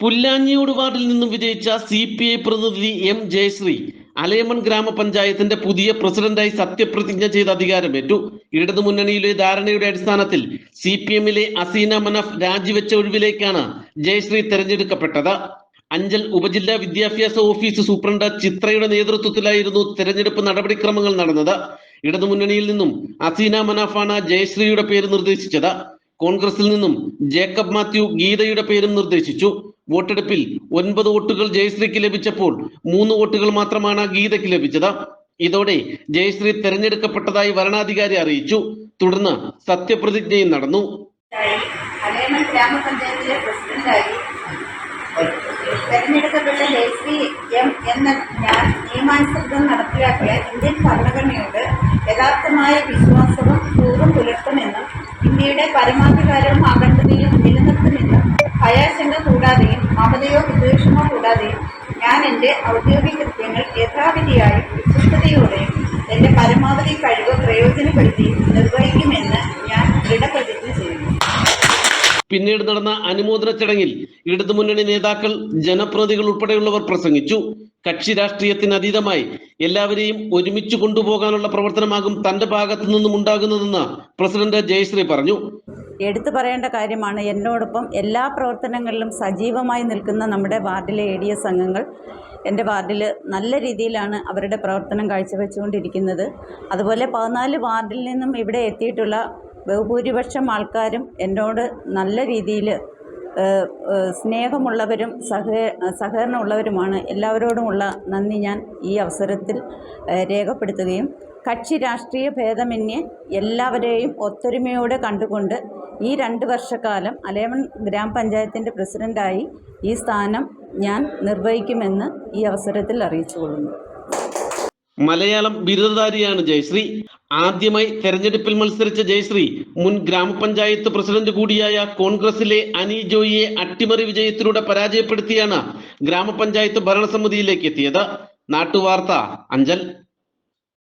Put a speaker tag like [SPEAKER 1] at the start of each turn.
[SPEAKER 1] പുല്ലാഞ്ഞിയോട് വാർഡിൽ നിന്നും വിജയിച്ച സി പി ഐ പ്രതിനിധി എം ജയശ്രീ അലയമൺ ഗ്രാമപഞ്ചായത്തിന്റെ പുതിയ പ്രസിഡന്റായി സത്യപ്രതിജ്ഞ ചെയ്ത് അധികാരമേറ്റു. ഇടതു മുന്നണിയിലെ ധാരണയുടെ അടിസ്ഥാനത്തിൽ സി പി എമ്മിലെ അസീന മനഫ് രാജിവെച്ച ഒഴിവിലേക്കാണ് ജയശ്രീ തെരഞ്ഞെടുക്കപ്പെട്ടത്. അഞ്ചൽ ഉപജില്ലാ വിദ്യാഭ്യാസ ഓഫീസ് സൂപ്രണ്ട് ചിത്രയുടെ നേതൃത്വത്തിലായിരുന്നു തെരഞ്ഞെടുപ്പ് നടപടിക്രമങ്ങൾ നടന്നത്. ഇടതുമുന്നണിയിൽ നിന്നും അസീന മനാഫാണ് ജയശ്രീയുടെ പേര് നിർദ്ദേശിച്ചത്. കോൺഗ്രസിൽ നിന്നും ജേക്കബ് മാത്യു ഗീതയുടെ പേരും നിർദ്ദേശിച്ചു. വോട്ടെടുപ്പിൽ ഒൻപത് വോട്ടുകൾ ജയശ്രീക്ക് ലഭിച്ചപ്പോൾ മൂന്ന് വോട്ടുകൾ മാത്രമാണ് ഗീതയ്ക്ക് ലഭിച്ചത്. ഇതോടെ ജയശ്രീ തെരഞ്ഞെടുക്കപ്പെട്ടതായി വരണാധികാരി അറിയിച്ചു. തുടർന്ന് സത്യപ്രതിജ്ഞയും നടന്നു.
[SPEAKER 2] തെരഞ്ഞെടുക്കപ്പെട്ട ജയശ്രീ എം എന്ന ഞാൻ നിയമാനുസൃതം നടപ്പിലാക്കിയ ഇന്ത്യൻ ഭരണഘടനയോട് യഥാർത്ഥമായ വിശ്വാസവും പൂർവം പുലർത്തുമെന്നും ഇന്ത്യയുടെ പരമാധികാരവും അഖണ്ഡതയും നിലനിർത്തുന്നില്ല. ഭയാശങ്ക കൂടാതെയും മമതയോ വിദ്വേഷമോ കൂടാതെയും ഞാൻ എന്റെ ഔദ്യോഗിക കൃത്യങ്ങൾ യഥാവിധിയായും വിശ്വസ്തയോടെയും എന്റെ പരമാവധി കഴിവ് പ്രയോജനപ്പെടുത്തി നിർവഹിക്കുമെന്ന് ഞാൻ ദൃഢപ്രതിജ്ഞ ചെയ്യുന്നു.
[SPEAKER 1] പിന്നീട് നടന്ന അനുമോദന ചടങ്ങിൽ ഇടതുമുന്നണി നേതാക്കൾ ജനപ്രതികൾ ഉൾപ്പെടെയുള്ളവർ പ്രസംഗിച്ചു. കക്ഷി രാഷ്ട്രീയത്തിന് അതീതമായി എല്ലാവരെയും ഒരുമിച്ച് കൊണ്ടുപോകാനുള്ള പ്രവർത്തനമാകും തന്റെ ഭാഗത്തു നിന്നും ഉണ്ടാകുന്നതെന്ന് പ്രസിഡന്റ് ജയശ്രീ പറഞ്ഞു.
[SPEAKER 3] എടുത്തു പറയേണ്ട കാര്യമാണ് എന്നോടൊപ്പം എല്ലാ പ്രവർത്തനങ്ങളിലും സജീവമായി നിൽക്കുന്ന നമ്മുടെ വാർഡിലെ എ ഡി എസ് അംഗങ്ങൾ എന്റെ വാർഡിൽ നല്ല രീതിയിലാണ് അവരുടെ പ്രവർത്തനം കാഴ്ചവെച്ചുകൊണ്ടിരിക്കുന്നത്. അതുപോലെ പതിനാല് വാർഡിൽ നിന്നും ഇവിടെ എത്തിയിട്ടുള്ള ബഹുഭൂരിപക്ഷം ആൾക്കാരും എന്നോട് നല്ല രീതിയിൽ സ്നേഹമുള്ളവരും സഹ സഹകരണമുള്ളവരുമാണ്. എല്ലാവരോടുമുള്ള നന്ദി ഞാൻ ഈ അവസരത്തിൽ രേഖപ്പെടുത്തുകയും കക്ഷി രാഷ്ട്രീയ ഭേദമന്യേ എല്ലാവരെയും ഒത്തൊരുമയോടെ കണ്ടുകൊണ്ട് ഈ രണ്ട് വർഷക്കാലം അലേമൺ ഗ്രാമപഞ്ചായത്തിന്റെ പ്രസിഡന്റായി ഈ സ്ഥാനം ഞാൻ നിർവഹിക്കുമെന്ന് ഈ അവസരത്തിൽ അറിയിച്ചുകൊള്ളുന്നു.
[SPEAKER 1] മലയാളം ബിരുദധാരിയാണ് ജയശ്രീ. ആദ്യമായി തെരഞ്ഞെടുപ്പിൽ മത്സരിച്ച ജയശ്രീ മുൻ ഗ്രാമപഞ്ചായത്ത് പ്രസിഡന്റ് കൂടിയായ കോൺഗ്രസിലെ അനി ജോയിയെ അട്ടിമറി വിജയത്തിലൂടെ പരാജയപ്പെടുത്തിയാണ് ഗ്രാമപഞ്ചായത്ത് ഭരണസമിതിയിലേക്ക് എത്തിയത്. നാട്ടുവാർത്ത അഞ്ചൽ.